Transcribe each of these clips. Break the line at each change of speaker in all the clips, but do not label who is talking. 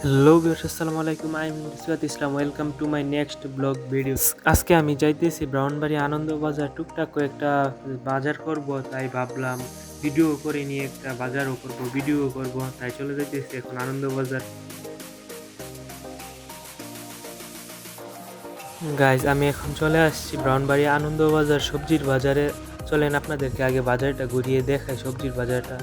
Hello viewers আসসালামু আলাইকুম M Riswat Islam welcome to my next blog video আজকে আমি যাইতেছি ব্রাউনবাড়ি আনন্দ বাজার টুকটাক কয়েকটা বাজার করব, তাই ভাবলাম ভিডিও করে নিয়ে একটা বাজারও করব ভিডিও করব, তাই চলে যাইতেছি এখন আনন্দ বাজার গাইজ আমি এখন চলে আসছি ব্রাউনবাড়ি আনন্দ বাজার সবজির বাজারে। চলেন আপনাদেরকে আগে বাজারটা ঘুরিয়ে দেখাই সবজির বাজারটা।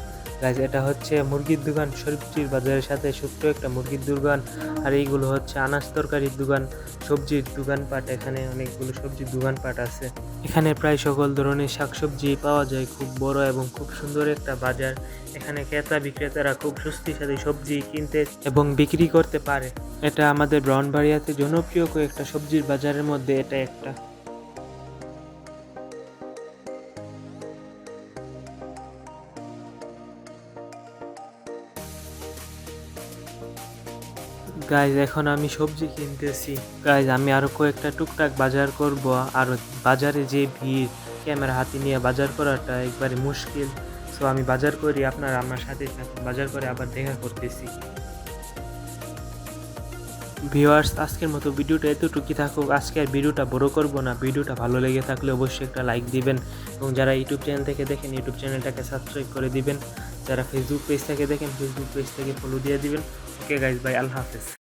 গাইজ এটা হচ্ছে মুরগির দোকান সবজির বাজারের সাথে ছোট্ট একটা মুরগির দোকান। আর এইগুলো হচ্ছে আনাজ তরকারির দোকান, সবজির দোকানপাট এখানে অনেকগুলো সবজির দোকানপাট আছে। এখানে প্রায় সকল ধরনের শাকসবজি পাওয়া যায়। খুব বড় এবং খুব সুন্দর একটা বাজার। এখানে ক্রেতা বিক্রেতারা খুব স্বস্তির সাথে সবজি কিনতে এবং বিক্রি করতে পারে। এটা আমাদের ব্রাউনবাড়িয়াতে জনপ্রিয় কয়েকটা সবজির বাজারের মধ্যে এটা একটা। গাইজ এখন আমি সবজি কিনতেছি। গাইজ আমি আরও কয়েকটা টুকটাক বাজার করব। আর বাজারে যে ভিড়, ক্যামেরা হাতে নিয়ে বাজার করাটা একবারে মুশকিল। সো আমি বাজার করি, আপনারা আমার সাথে থাকুন। বাজার করে আবার দেখা করতেছি। ভিউয়ার্স আজকের মতো ভিডিওটা এতটুকুই থাকুক। আজকে আর ভিডিওটা বড় করব না। ভিডিওটা ভালো লেগে থাকলে অবশ্যই একটা লাইক দিবেন। এবং যারা ইউটিউব চ্যানেল থেকে দেখেন, ইউটিউব চ্যানেলটাকে সাবস্ক্রাইব করে দিবেন। যারা ফেসবুক পেজ থেকে দেখেন ফেসবুক পেজ থেকে ফলো দিয়ে দিবেন। ওকে গাইজ বাই আল্লাহ হাফেজ।